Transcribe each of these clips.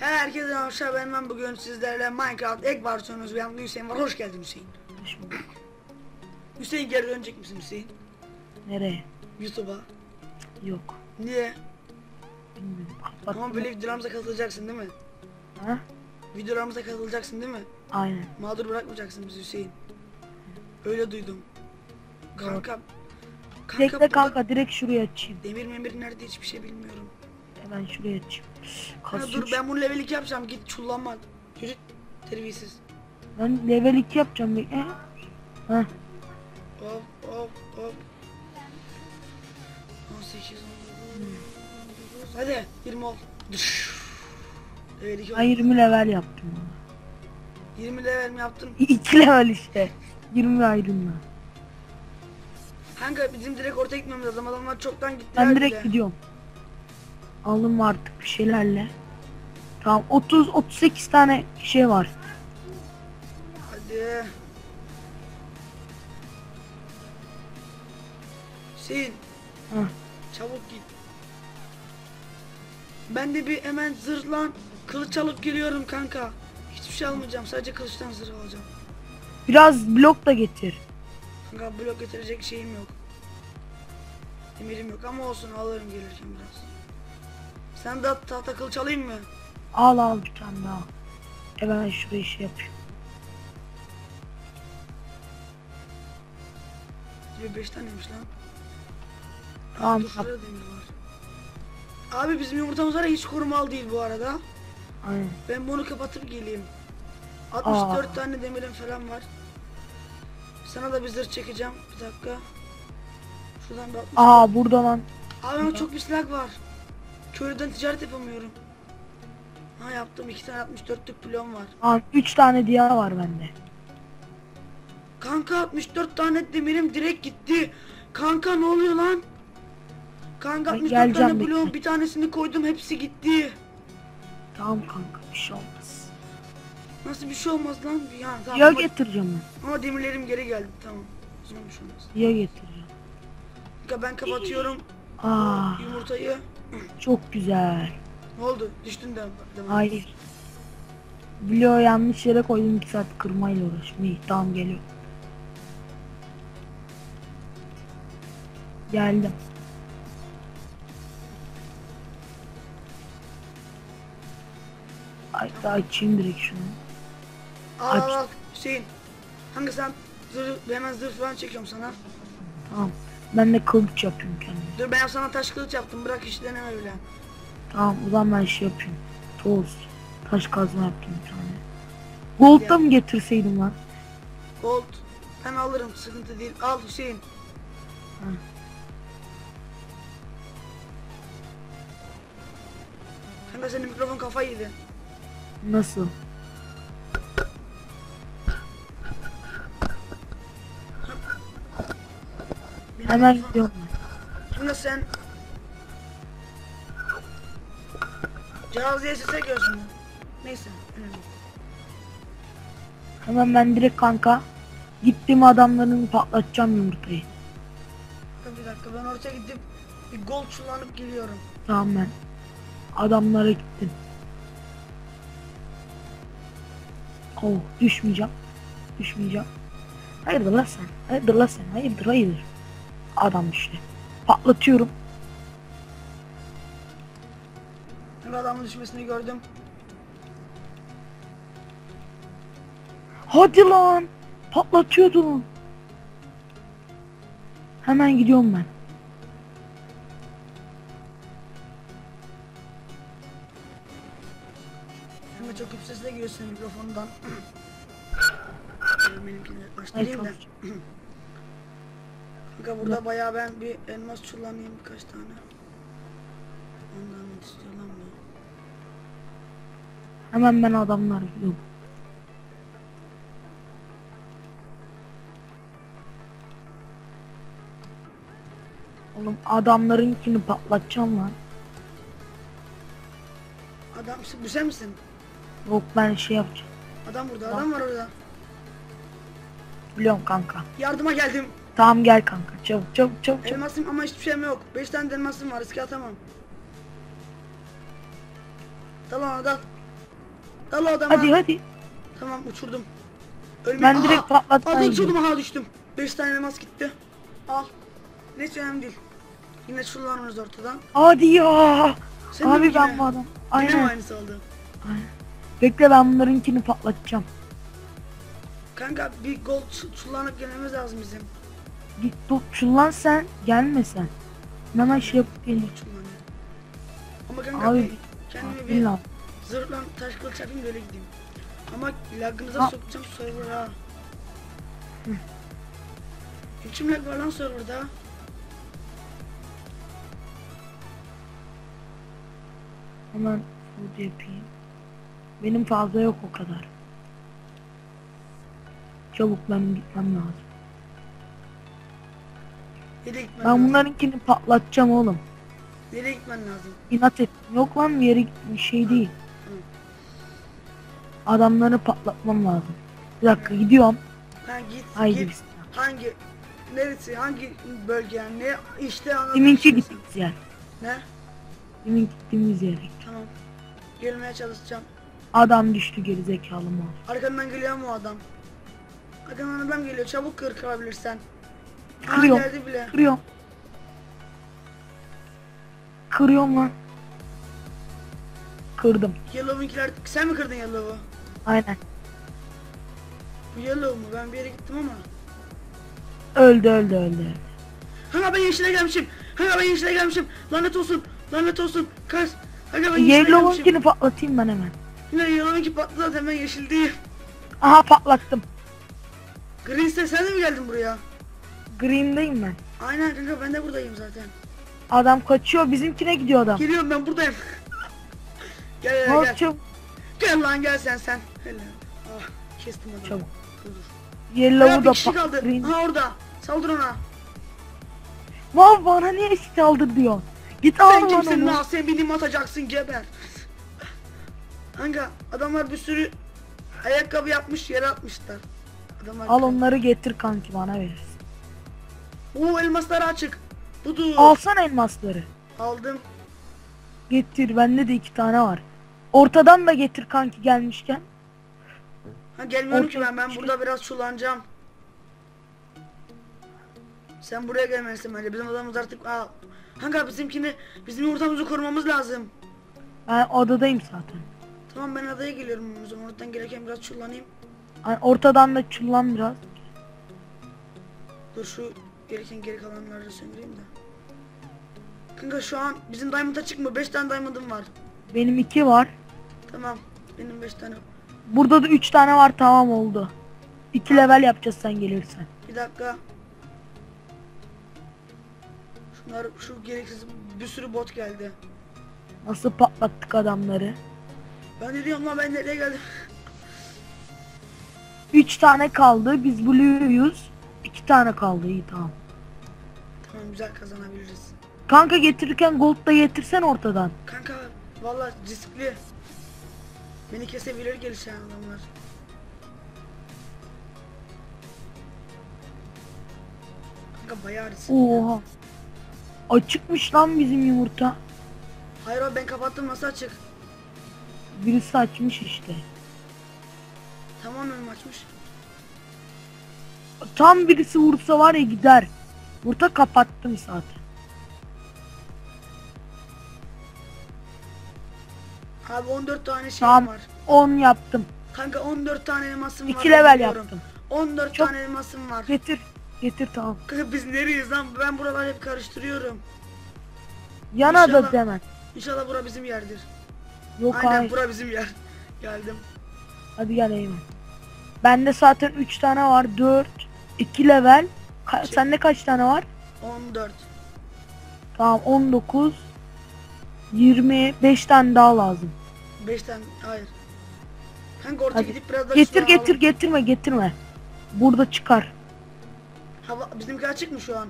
Herkese merhaba ben ben bugün sizlerle Minecraft ek versiyonunuz ben Hüseyin var hoş geldin Hüseyin. Hoş bulduk. Hüseyin geri dönecek misin Hüseyin? Nereye? YouTube'a. Yok. Niye? Bilmiyorum. Ama böyle videolarımıza katılacaksın değil mi? Ha? Videolarımıza katılacaksın değil mi? Aynen. Mağdur bırakmayacaksın bizi Hüseyin. Öyle duydum. Kanka. Kanka, Bekle burada kanka direkt şuraya açayım. Demir memir nerede hiçbir şey bilmiyorum. Hemen şuraya açayım. Ha, Kasıyor. dur ben bunu level 2 yapacağım git çullanma. Yürü terbiyesiz. Ben level 2 yapacağım bekle. Ha. Hop hop hop. 18 19. Hadi 20 ol. Evet 2 Ben 20 level yaptım. 20 level mi yaptın? 2 level işte. 20 ayrımla. Kanka bizim direkt ortaya gitmemiz lazım. Adamlar çoktan gittiler Ben bile. direkt gidiyorum. Aldım artık bir şeylerle. Tamam 30 38 tane şey var. Hadi. Hüseyin Hah. çabuk git. Ben de bir hemen zırhlan kılıç alıp geliyorum kanka. Hiçbir şey almayacağım. Sadece kılıçtan zırh alacağım. Biraz blok da getir. Kanka blok getirecek şeyim yok. Emirim yok ama olsun alırım gelirken biraz. Sen de tahta kılıç alayım mı? Al al bir tane daha. Hemen şuraya şey yapayım. Bir beş taneymiş lan. Tamam, Dur, şurada demir var. Abi bizim yumurtamız var ya hiç korumalı değil bu arada. Aynen. Ben bunu kapatıp geleyim. 64 Aa. tane demirim falan var. Sana da bir zırh çekeceğim. Bir dakika. Şuradan bir 60. Aa burada lan. Abi ama çok bir silah var. Köylüden ticaret yapamıyorum. Ha yaptım. iki tane 64'lük plon var. Aa 3 tane diya var bende. Kanka 64 tane demirim direkt gitti. Kanka ne oluyor lan? Kanka Ben 64 geleceğim, tane bekle. bloğun bir tanesini koydum hepsi gitti. Tamam kanka bir şey olmaz. Nasıl bir şey olmaz lan? Ya, tamam, Diya ama, getireceğim ben. ama demirlerim geri geldi tamam. O zaman bir şey olmaz. Diya getireceğim. Kanka ben kapatıyorum Aa yumurtayı. Çok güzel. Ne oldu? Düştün de. de Hayır. Bloğu yanlış yere koydum 2 saat kırmayla uğraştım. İyi tamam geliyor. Geldim. Ay daha açayım direkt şunu. Al. Hüseyin. Hangi sen zırh, hemen zırh falan çekiyorum sana. Tamam. Ben de kılıç yapayım kendime. Dur ben sana taş kılıç yaptım. Bırak deneme bile. Tamam o zaman ben şey yapayım. Toz. Taş kazma yaptım bir tane. Gold da mı getirseydim lan? Gold. Ben alırım. Sıkıntı değil. Al Hüseyin. Hı. Kanka senin mikrofon kafayı yedi. Nasıl? Hemen gidiyorum. Şimdi sen Cihaz diye sese görsün. Neyse. önemli. Hemen ben direkt kanka gittim adamların patlatacağım yumurtayı. Bir dakika ben ortaya gidip bir gold kullanıp geliyorum. Tamam ben. Adamlara gittim. Oh düşmeyeceğim. Düşmeyeceğim. Hayırdır la sen? Hayırdır la sen? Hayırdır hayırdır. Adam işte. Patlatıyorum. Ben adamın düşmesini gördüm. Hadi lan. Patlatıyordun. Hemen gidiyorum ben. Ama çok yüksek sesle mikrofonundan. Benim- Benimkini çok. da. Kanka burada bayağı ben bir elmas çullanayım birkaç tane. Ondan istiyor lan bu. Hemen ben adamlar gidiyorum. Oğlum adamlarınkini patlatacağım lan. Adam bu sen misin? Yok ben şey yapacağım. Adam burada adam var orada. Biliyorum kanka. Yardıma geldim. Tamam gel kanka. Çabuk çabuk çabuk çabuk. Elmasım ama hiçbir şeyim yok. 5 tane de elmasım var riske atamam. Tamam adam. Dal o adama. Hadi hadi. Tamam uçurdum. Ölme. Ben direkt Al gidiyorum. uçurdum aha düştüm. 5 tane elmas gitti. Al. Neyse önemli değil. Yine şuralarımız ortadan. Hadi ya. Sen de mi Abi yine? ben bu adam. Yine Aynen. aynısı oldu? Aynen. Bekle ben bunlarınkini patlatacağım. Kanka bir gold ç- çullanıp gelmemiz lazım bizim. Git tut lan sen. Gelme sen. Hemen şey yapıp. Çullanıyor. Ama kanka Abi. bir kendime bir Billah. zırhla taş kılıç yapayım da öyle gideyim. Ama lagınıza Ha. sokacağım server'a. Üçüm lag var lan serverda. Hemen food yapayım. Benim fazla yok o kadar. Çabuk benim gitmem lazım. Nereye gitmen Ben lazım? bunlarınkini patlatacağım oğlum. Nereye gitmen lazım? İnat ettim. Yok lan bir yere gitmiş şey değil. Adamları patlatmam lazım. Bir dakika gidiyorum. Ha git Haydi git. bismillah. Hangi neresi hangi bölge yani ne işte anladım. Deminki şimdi. gittiğimiz yer. Ne? Demin gittiğimiz yere. Tamam. Gelmeye çalışacağım. Adam düştü geri zekalı mal. Arkandan geliyor mu o adam? Arkandan adam geliyor. Çabuk kır kırabilirsen. Ha Kırıyorum. bile. Kırıyorum. Kırıyorum lan. Kırdım. Yellow'unkiler sen mi kırdın Yellow'u? Aynen. Bu Yellow mu? Ben bir yere gittim ama. Öldü öldü öldü. Ha ben yeşile gelmişim. Ha ben yeşile gelmişim. Lanet olsun. Lanet olsun. Kaç. Ha ben yeşile gelmişim. Yellow'unkini patlatayım ben hemen. Yine Yellow'unki patladı zaten ben yeşil değil. Aha patlattım. Green'se sen de mi geldin buraya? Green'deyim ben. Aynen kanka ben de buradayım zaten. Adam kaçıyor bizimkine gidiyor adam. Geliyorum ben buradayım. gel gel gel. yapacağım? Gel lan gel sen sen. Hele. Ah kestim adamı. Çabuk. Dur. Yellow'u da kişi kaldı. Green. Ha orada. Saldır ona. Vav bana niye eşit aldı diyor. Git al Sen kimsin lan? Sen benim atacaksın geber. Kanka adamlar bir sürü ayakkabı yapmış yere atmışlar. Adamlar Al onları getir kanki bana verirsin. Oo elmaslar açık. Budur. Alsana elmasları. Aldım. Getir bende de iki tane var. Ortadan da getir kanki gelmişken. Ha gelmiyorum ki Orta- ben. Ben burada biraz çullanacağım. Sen buraya gelmelisin bence. Bizim adamımız artık... Aa, Kanka bizimkini, bizim yumurtamızı korumamız lazım. Ben odadayım zaten. Tamam ben adaya geliyorum. O zaman oradan gelirken biraz çullanayım. Hani ortadan da çullan biraz. Dur şu gereken geri kalanları da söndüreyim de. Kanka şu an bizim diamond açık mı? 5 tane diamond'ım var. Benim iki var. Tamam. Benim 5 tane. Burada da üç tane var tamam oldu. İki level yapacağız sen gelirsen. Bir dakika. Şunlar şu gereksiz bir sürü bot geldi. Nasıl patlattık adamları. Ben de diyorum lan ben nereye geldim? Üç tane kaldı. Biz Blue'yuz. İki tane kaldı iyi tamam. Tamam güzel kazanabiliriz. Kanka getirirken gold da getirsen ortadan. Kanka vallahi riskli. Beni kesebilir gelişen adamlar. Kanka bayağı riskli. Oha. Açıkmış lan bizim yumurta. Hayır abi ben kapattım nasıl açık? Birisi açmış işte. Tamamen açmış? Tam birisi vursa var ya gider. Burada kapattım zaten. Abi 14 tane şeyim Tamam. var. 10 yaptım. Kanka 14 tane elmasım var. 2 level yaptım. 14 Çok- tane elmasım var. Getir. Getir tamam. Kanka biz nereyiz lan? Ben buraları hep karıştırıyorum. Yana da İnşallah- demen. İnşallah bura bizim yerdir. Yok Aynen hayır. bura bizim yer. Geldim. Hadi gel Eymen. Bende zaten 3 tane var. 4. 2 level. Ka- Çek. sende kaç tane var? 14. Tamam 19. 25 tane daha lazım. 5 tane hayır. Kanka Hadi. gidip biraz da Getir getir alalım. getirme getirme. Burada çıkar. Hava bizimki açık mı şu an?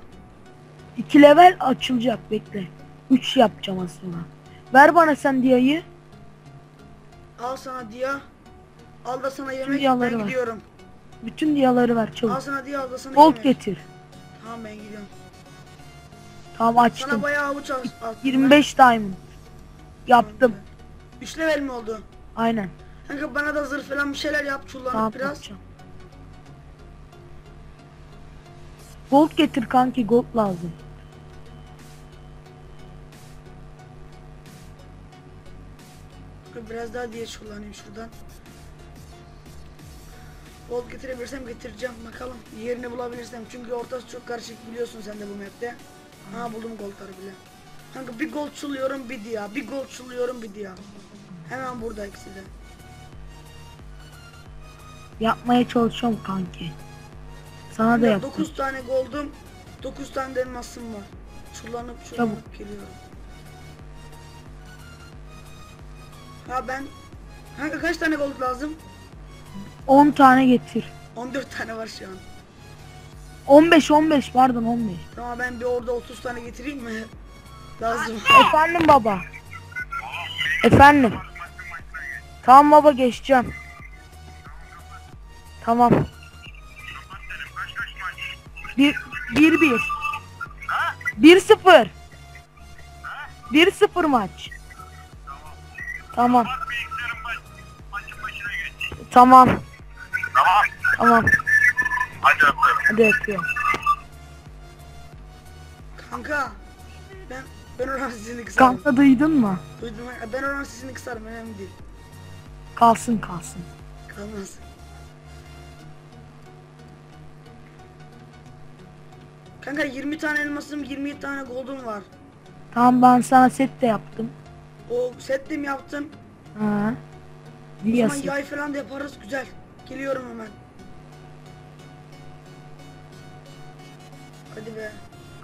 2 level açılacak bekle. 3 yapacağım aslında. Ver bana sen diyayı. Al sana dia. Al da sana yemek. diyaları Ben var. gidiyorum. Bütün diyaları ver Al çabuk. sana dia al da sana Gold yemek. getir. Tamam ben gidiyorum. Tamam Sana açtım. bayağı avuç al. attım 25 diamond. Yaptım. 3 level mi oldu? Aynen. Kanka bana da zırh falan bir şeyler yap çullanıp Ne biraz. yapacağım? Gold getir kanki gold lazım. Biraz daha diye çullanayım şuradan. Gold getirebilirsem getireceğim bakalım. Yerini bulabilirsem çünkü ortası çok karışık biliyorsun sen de bu map'te. Ha buldum goldları bile. Kanka bir gold çuluyorum bir diya. Bir gold çuluyorum bir diya. Hemen burada ikisi de. Yapmaya çalışıyorum kanki. Sana da Ya yap. 9 tane gold'um, 9 tane de elmasım var. Çullanıp çullanıp geliyorum. Ha ben Kanka kaç tane gold lazım? 10 tane getir. 14 tane var şu an. 15 15 pardon 15. Tamam ben bir orada 30 tane getireyim mi? Lazım. Efendim baba. Efendim. Tamam baba geçeceğim. Tamam. Bir bir bir. Bir sıfır. Bir sıfır maç. Tamam. Tamam. Tamam. Hadi öpüyorum. Hadi öpüyorum. Kanka ben ben oranın sesini kısarım. Kanka duydun mu? Duydum ben oranın sesini kısarım önemli değil. Kalsın kalsın. Kalmaz. Kanka 20 tane elmasım 27 tane gold'um var. Tamam ben sana set de yaptım. O set de mi yaptın? Ha. O zaman yay falan da yaparız güzel. Geliyorum hemen. Hadi be.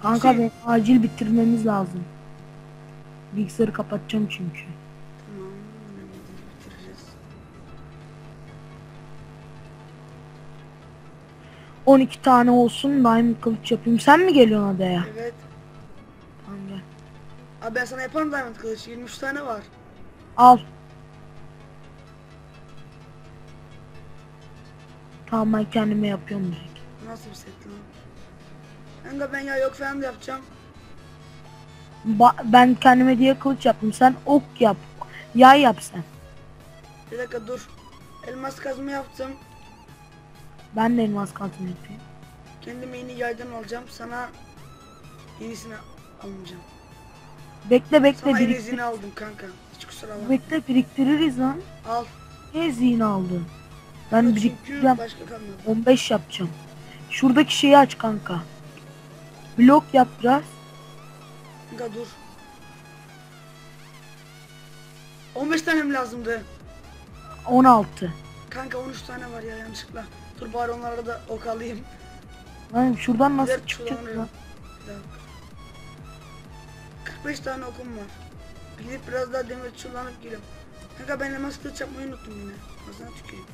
Kanka Hüseyin. ben acil bitirmemiz lazım. Bilgisayarı kapatacağım çünkü. Tamam. önemli değil, bitireceğiz. 12 tane olsun diamond kılıç yapayım. Sen mi geliyorsun adaya? Evet. Tamam gel. Abi ben sana yaparım diamond kılıç. 23 tane var. Al. Tamam ben kendime yapıyorum direkt. Nasıl bir set lan? Kanka ben ya yok falan da yapacağım. Ba- ben kendime diye kılıç yaptım. Sen ok yap. Yay yap sen. Bir dakika dur. Elmas kazma yaptım. Ben de elmas kazma yapayım. Kendime yeni yaydan alacağım. Sana yenisini almayacağım. Bekle bekle Sana biriktir. ezini aldım kanka. Hiç kusura bakma. Bekle biriktiririz lan. Al. Ezini aldın? Ben Çünkü biriktireceğim. başka kalmadı. 15 yapacağım. Şuradaki şeyi aç kanka. Blok yap biraz. Kanka dur. 15 tane mi lazımdı? 16. Kanka 13 tane var ya yanlışlıkla. Dur bari onlara da ok alayım. Lan şuradan nasıl Güzel çıkacak dakika. 45 tane okum var. Gidip biraz daha demir çullanıp gelip. Kanka ben elmas kılıç yapmayı unuttum yine. Ağzına tüküreyim.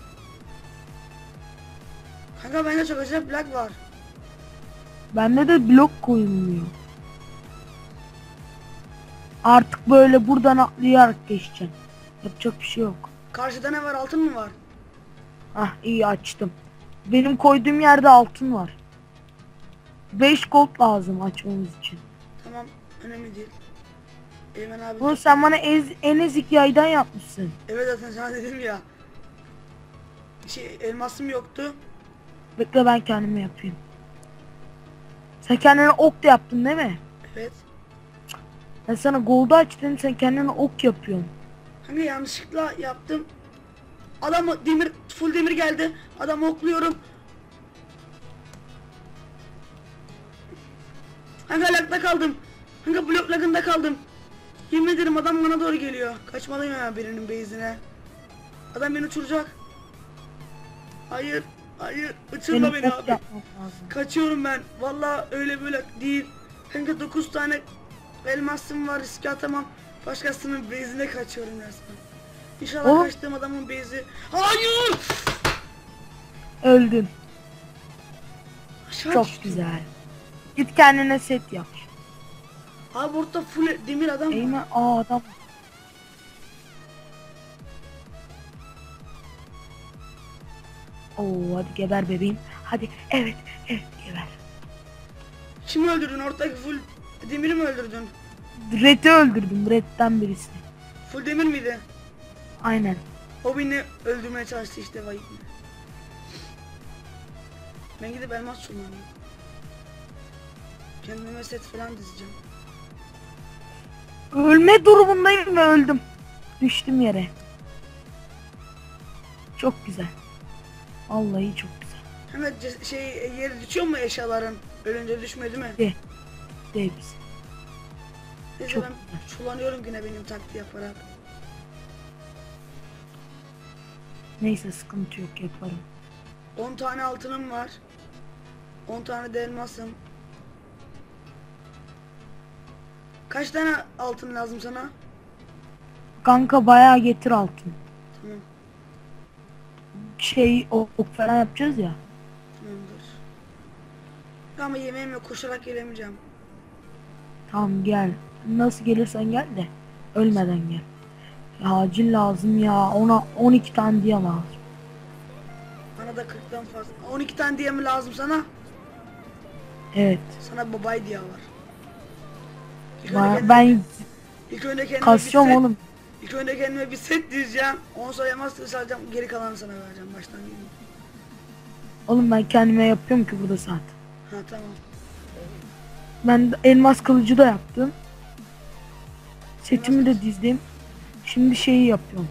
Kanka bende çok acayip lag var. Bende de blok koyulmuyor. Artık böyle buradan atlayarak geçeceğim. Yapacak bir şey yok. Karşıda ne var altın mı var? Ah iyi açtım. Benim koyduğum yerde altın var. 5 gold lazım açmamız için. Tamam önemli değil. Eymen abi. Bunu sen bana ez, en ezik yaydan yapmışsın. Evet zaten sana dedim ya. Şey elmasım yoktu. Bekle ben kendime yapayım. Sen kendine ok da yaptın değil mi? Evet. Ben sana gold'u aç dedim sen kendine ok yapıyorsun. Kanka yanlışlıkla yaptım. Adam demir full demir geldi. Adam okluyorum. Kanka lagda kaldım. Kanka blok lagında kaldım. Yemin ederim adam bana doğru geliyor. Kaçmalıyım hemen birinin base'ine. Adam beni uçuracak. Hayır. Hayır. Uçurma beni abi. Kaçıyorum ben. Vallahi öyle böyle değil. Kanka 9 tane elmasım var riske atamam. Başkasının base'ine kaçıyorum resmen. İnşallah Oğlum. kaçtığım adamın base'i. Hayır! Öldün. Aşağı Çok düştüm. güzel. Git kendine set yap. Abi burada full demir adam var. Eymen aa adam. Oo hadi geber bebeğim. Hadi evet evet geber. Kimi öldürdün? Ortadaki full demiri mi öldürdün? Red'i öldürdüm. Red'den birisi. Full demir miydi? Aynen. O beni öldürmeye çalıştı işte vay. Ben gidip elmas kullanayım. Kendime set falan dizeceğim. Ölme durumundayım ve öldüm. Düştüm yere. Çok güzel. Vallahi çok güzel. Hemen ce- şey yere düşüyor mu eşyaların? Ölünce düşmüyor değil mi? De. De biz. Neyse Çok ben güzel. çullanıyorum yine benim taktiği yaparak. Neyse sıkıntı yok yaparım. 10 tane altınım var. 10 tane de elmasım. Kaç tane altın lazım sana? Kanka bayağı getir altın. Tamam, Şey ok falan yapacağız ya. tamamdır. Ama yemeğimle koşarak gelemeyeceğim. Tamam gel. Nasıl gelirsen gel de ölmeden gel. Ya acil lazım ya. Ona 12 tane diye lazım. Bana da 40'tan fazla. 12 tane diye mi lazım sana? Evet. Sana babay diye var. İlk Ben, ben ilk önce kendime kasıyorum oğlum. İlk önce kendime bir set dizeceğim. Ondan sonra alacağım. Geri kalanını sana vereceğim baştan. Oğlum ben kendime yapıyorum ki burada zaten. Ha tamam. Ben de elmas kılıcı da yaptım. Setimi de dizdim. Şimdi şeyi yapıyorum.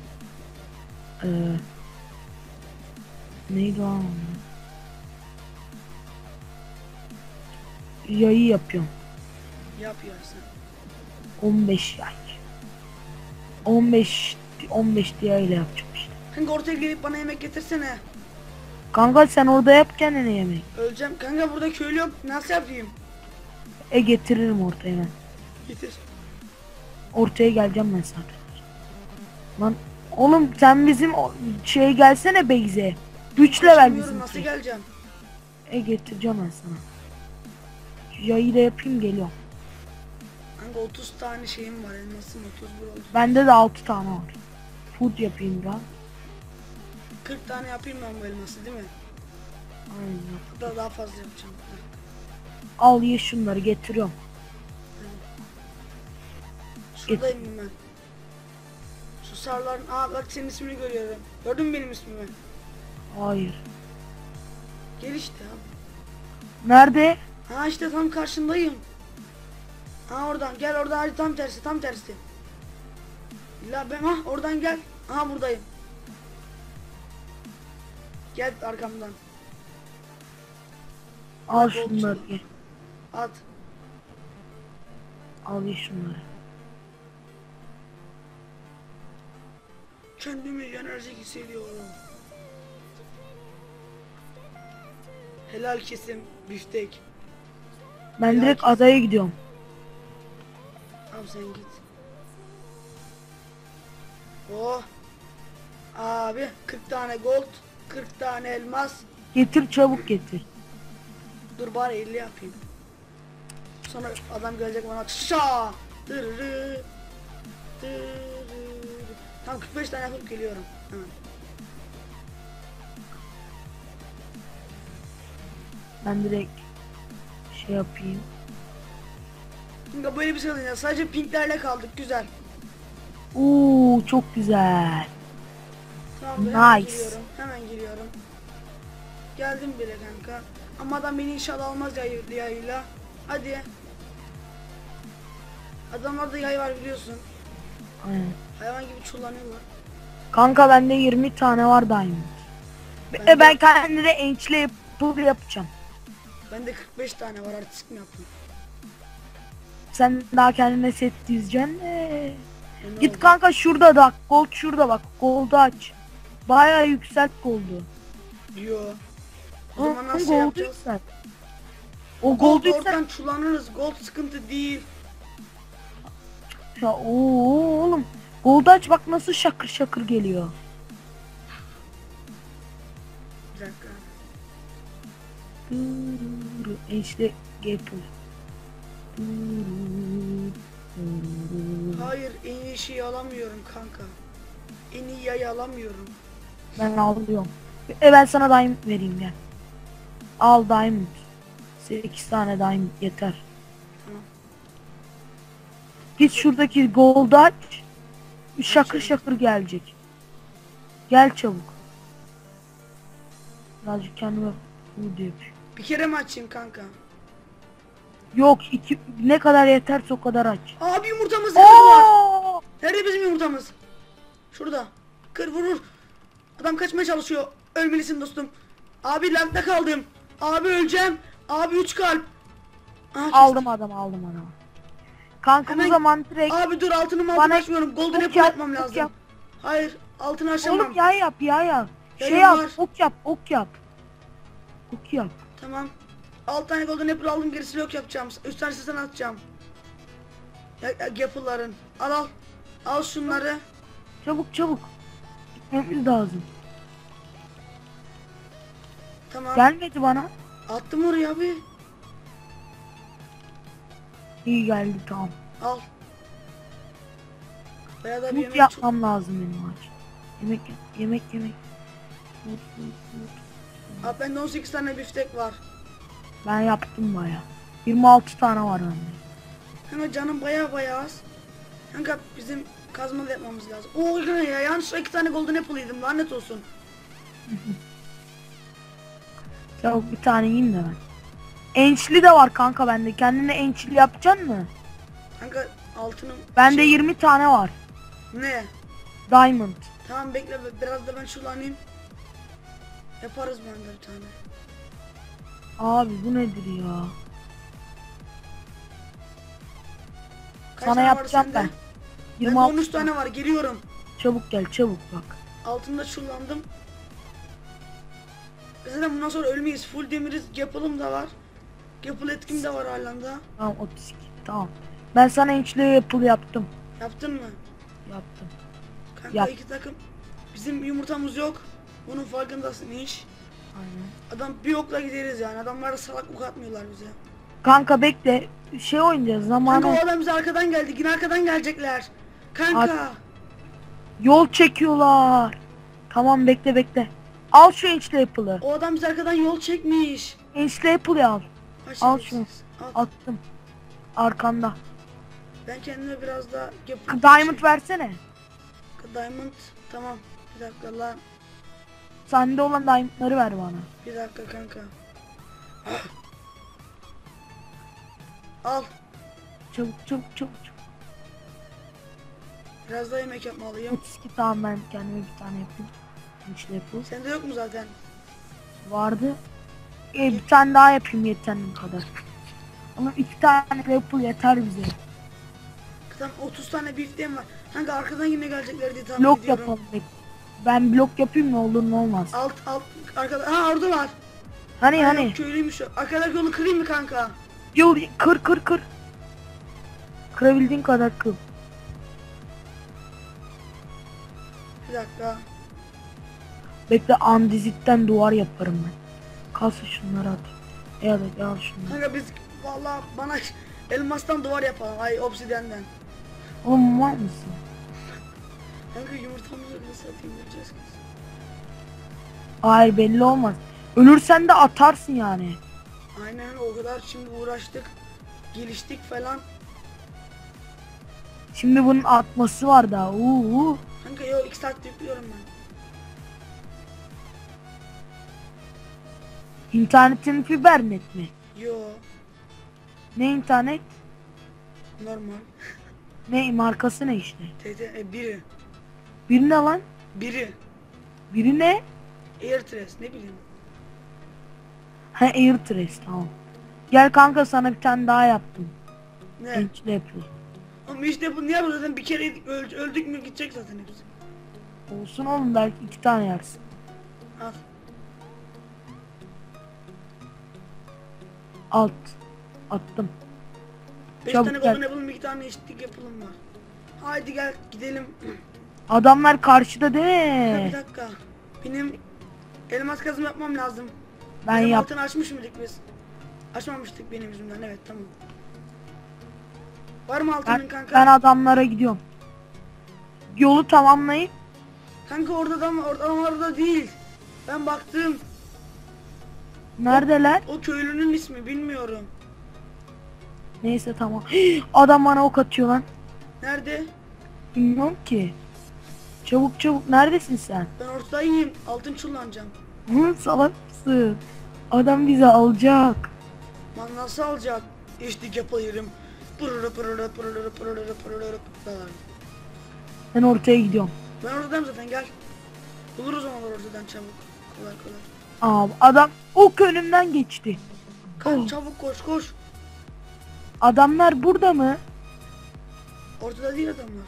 Ee, neydi o? an? Yayı yapıyorum. Yap ya sen. 15 yay. 15 15 diye ile yapacağım işte. Kanka ortaya gelip bana yemek getirsene. Kanka sen orada yap kendine yemek. Öleceğim. Kanka burada köylü yok. Nasıl yapayım? E getiririm ortaya ben. Getir. Ortaya geleceğim ben zaten. Lan oğlum sen bizim o- gelsene Beyze. 3 level Bilmiyorum bizim. nasıl şey. geleceğim. E getireceğim ben sana. Şu Yayı da yapayım geliyorum. Kanka 30 tane şeyim var. Elmasım 31 oldu. Bende de 6 tane var. Food yapayım da. 40 tane yapayım ben bu elması değil mi? Aynen. Hatta daha fazla yapacağım. Al ye şunları getiriyorum. Şuradayım ben. Şu sarıların... Aa bak senin ismini görüyorum. Gördün mü benim ismimi? Hayır. Gel işte ya. Nerede? Ha işte tam karşındayım. Ha oradan gel oradan hadi tam tersi tam tersi. La ben ha oradan gel. Aha buradayım. Gel arkamdan. Al Bak, şunları olsun. ye. At. Al şunları. Kendimi enerjik hissediyorum. Helal kesim biftek. Ben Ya direkt kes- adaya gidiyorum. Tamam sen git. Oh. Abi 40 tane gold, 40 tane elmas. Getir çabuk getir. Dur bari 50 yapayım. Sonra adam gelecek bana şa dırırı dırırı. Tamam 45 tane yapıp geliyorum. Hemen. Ben direkt şey yapayım. Şimdi böyle bir şey olacak. Sadece pinklerle kaldık. Güzel. Oo çok güzel. Tamam hemen Nice. geliyorum. Hemen geliyorum. Geldim bile kanka. Ama adam beni inşallah almaz yay, yayıyla. Hadi. Adamlarda yay var biliyorsun. Aynen. Hayvan gibi çullanıyorlar. Kanka bende 20 tane var diamond. Ben Ben, de- ben kendime ençle yapıp yapacağım. Bende 45 tane var artistik mi yaptım? Sen daha kendine set dizeceksin. E, ne Git oldu? kanka şurada da gold şurada bak gold'u aç. Bayağı yükselt gold'u. Yo. O zaman Hı, nasıl gold'u yapacağız? yükselt. O Gold gold'u yükselt. oradan çullanırız. Gold sıkıntı değil. Ya oo, oğlum. Gold'u aç bak nasıl şakır şakır geliyor. Bir dakika. Ençle Gapple. Hayır en iyi şeyi alamıyorum kanka. En iyi yayı alamıyorum. Ben alıyorum. E ben sana diamond vereyim gel. Al diamond. 8 tane diamond yeter. Git şuradaki gold aç. Şakır şakır gelecek. Gel çabuk. Birazcık kendime bu yapayım. Bir kere mi açayım kanka? Yok iki ne kadar yeterse o kadar aç. Abi yumurtamız nerede var? Nerede bizim yumurtamız? Şurada. Kır vurur. Adam kaçmaya çalışıyor. Ölmelisin dostum. Abi lagda kaldım. Abi öleceğim. Abi 3 kalp. Aha, Aldım adam aldım adamı. Kanka Hemen- o zaman direkt Abi dur altını altını Bana- açmıyorum. Golden apple yap, yapmam lazım. yap. Hayır altını aşamam. oğlum yay yap yay yap. Şey yap var. ok yap ok yap. Ok yap. Tamam. 6 tane golden apple aldım gerisi yok yapacağım. 3 tanesi sana atacağım. Ya, ya, apple'ların. Al al. Al şunları. Çabuk çabuk. Gitmemiz lazım. Tamam. Gelmedi bana. Attım oraya abi. İyi geldi tamam. Al. Bayağı da bir yemek yapmam lazım benim aç. Yemek yemek yemek. Abi bende 18 tane biftek var. Ben yaptım baya. 26 tane var bende. Kanka canım baya baya az. Kanka bizim kazmalı yapmamız lazım. Oo ya yanlışlıkla iki tane golden apple yedim lanet olsun. Çabuk bir tane yiyeyim de ben. Ençli de var kanka bende. Kendine ençli yapacaksın mı? Kanka altının... Bende şey- 20 tane var. Ne? Diamond. Tamam bekle be- biraz da ben şulanayım. Yaparız bende bir tane. Abi bu nedir ya? Kaç Sana tane var yapacağım sende? ben. Bende 26 13 tane var geliyorum. Çabuk gel çabuk bak. Altında şullandım. Zaten bundan sonra ölmeyiz. Full demiriz. Gapalım da var. Gapıl etkim de var halen daha. Tamam 32. Tamam. Ben sana ençli yapıl yaptım. Yaptın mı? Yaptım. Kanka Yap. iki takım. Bizim yumurtamız yok. Bunun farkındasın iş. Aynen. Adam bir okla gideriz yani. Adamlar da salak ok atmıyorlar bize. Kanka bekle. Şey oynayacağız Kanka o zamanı. adam bize arkadan geldi. Yine arkadan gelecekler. Kanka. Yol çekiyorlar. Tamam bekle bekle. Al şu ençli yapılı. O adam bize arkadan yol çekmiş. Ençli yapılı al. Ha, Al şerefsiz. Al. Attım. Arkanda. Ben kendime biraz daha Diamond versene. Diamond. Tamam. Bir dakika lan. Sende olan diamondları ver bana. Bir dakika kanka. Al. Çabuk çabuk çabuk çabuk. Biraz daha yemek yapmalıyım. 32 tamam ben kendime bir tane yapayım. Ençli yapıl. Sende yok mu zaten? Vardı. E, bir tane daha yapayım yeterli kadar. Ama iki tane yapıl yeter bize. Tamam 30 tane bifteğim var. Kanka arkadan yine gelecekler diye tahmin Blok ediyorum. yapalım. bek- Ben blok yapayım ne olur ne olmaz. Alt alt arkada. Ha orada var. Hani Ha, hani. köylüymüş o. Arkadaki yolu kırayım mı kanka? Yıl kır kır kır. Kırabildiğin kadar kır. Bir dakika. Bekle andizitten duvar yaparım ben. Kalsın şunları at. Ya da al şunları. Kanka biz vallahi bana elmastan duvar yapalım. Ay obsidenden. Oğlum var mısın? Kanka yumurtamızı satayım göreceğiz kız. Hayır belli olmaz. Ölürsen de atarsın yani. Aynen o kadar şimdi uğraştık. Geliştik falan. Şimdi bunun atması var daha. Uuu. Kanka yo 2 saat yüklüyorum ben. İnternetin fibernet mi? Yo Ne internet? normal. Ne markası ne işte? TT e, biri. Biri ne lan? Biri. Biri ne? Airtrace ne bileyim. Ha Airtrace tamam. Gel kanka sana bir tane daha yaptım. Ne? Ençli yapıyor. Ama işte bu niye bu zaten bir kere yedik, öl- öldük mü gidecek zaten hepsi. Olsun oğlum belki iki tane yersin. Al. Alt. Attım. 5 Çabuk tane golden apple'ım 2 tane eşitlik yapılım var. Haydi gel gidelim. Adamlar karşıda değil Ha, bir mi? dakika. Benim elmas kazım yapmam lazım. Ben Benim yap. altını açmış mıydık biz? Açmamıştık benim yüzümden evet tamam. Var mı altının Ben, kanka? ben adamlara gidiyorum. Yolu tamamlayıp Kanka orada da mı? Orada ama orada değil. Ben baktım. neredeler? O köylünün ismi bilmiyorum. Neyse tamam. Adam bana ok atıyor lan. Nerede? Bilmiyorum ki. Çabuk çabuk neredesin sen? Ben ortadayım. Altın çullanacağım. Hı, salak mısın? Adam bizi alacak. Lan nasıl alacak? İşte yapayım. Pırırı pırırı pırırı pırırı pırırı pırırı. Ben ortaya gidiyorum. Ben oradayım zaten gel. Buluruz onu oradan çabuk. Kolay kolay. Abi adam ok önümden geçti. Kaç Oh. çabuk koş koş. Adamlar burada mı? Ortada değil adamlar.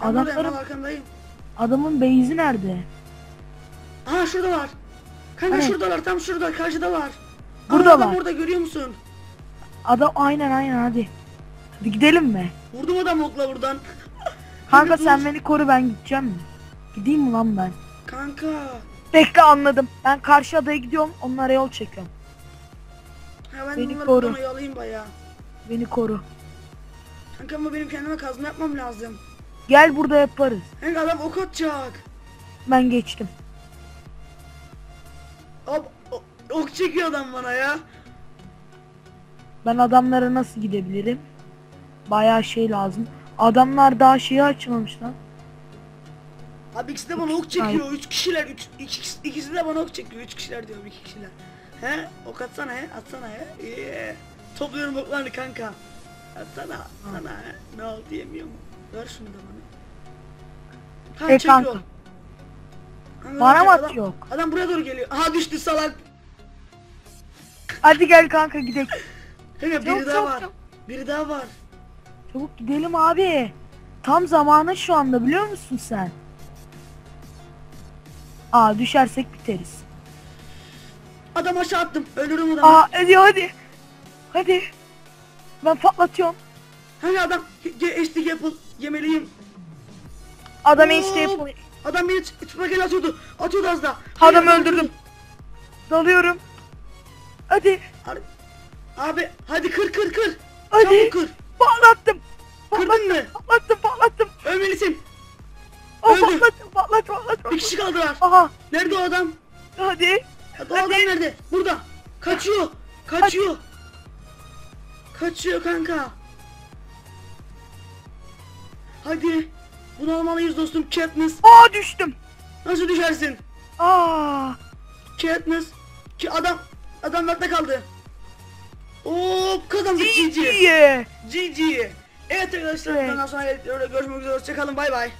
Buradayım Adamların arkandayım. adamın base'i nerede? Aha şuradalar. Kanka Hani? şuradalar tam şurada karşıdalar. Buradalar. Aa, adam orada görüyor musun? Adam aynen aynen hadi. Hadi gidelim mi? Vurdum adam okla buradan. Kanka dur. sen beni koru ben gideceğim mi? Gideyim mi lan ben? Kanka. Bekle anladım. Ben karşı adaya gidiyorum. Onlara yol çekiyorum. Ha ben Beni bunları koru. buradan oyalayayım bayağı. Beni koru. Kanka ama benim kendime kazma yapmam lazım. Gel burada yaparız. Kanka adam ok atacak. Ben geçtim. O- ok çekiyor adam bana ya. Ben adamlara nasıl gidebilirim? Bayağı şey lazım. Adamlar daha şeyi açmamış lan. Abi ikisi de bana ok çekiyor. Üç kişiler. Üç, iki, ikisi de bana ok çekiyor. Üç kişiler diyorum iki kişiler. He? Ok atsana he. Atsana he. İyi. Topluyorum oklarını kanka. Atsana. Atsana he. Ne oldu diyemiyorum. Ver şunu da bana. Ha E, çekiyor. kanka. Bana mı adam- atıyor? Adam buraya doğru geliyor. Aha düştü salak. Hadi gel kanka gidelim. Kanka biri Çabuk, daha çabuk, var. çabuk. Biri daha var. Çabuk gidelim abi. Tam zamanı şu anda biliyor musun sen? Aa düşersek biteriz. Adam aşağı attım. Öldürdüm adamı. Aa hadi hadi. Hadi. Ben patlatıyorum. Hani adam ge- HD Apple yemeliyim. Adam işte. Adam beni spagetti atıyordu. Atıyordu az da. Adam Hayır, öldürdüm. Dalıyorum. Hadi. Abi, abi hadi kır kır kır. Hadi. Çabuk kır. Patlattım. Kırdın mı? Patlattım patlattım. Ölmelisin. Oh, Öldü. patlattım patlat patlat. Bir kişi kaldılar. Aha. Nerede o adam? Hadi. O adam nerede? Burada. Kaçıyor. Kaçıyor. Kaçıyor kanka. Hadi. Bunu almalıyız dostum Katniss. Aa düştüm. Nasıl düşersin? Aa. Katniss. Ki adam adam nakta kaldı. Hop kazandık GG. GG. GG. Evet arkadaşlar Evet. bundan sonra görüşmek üzere. Hoşçakalın. Bay bay.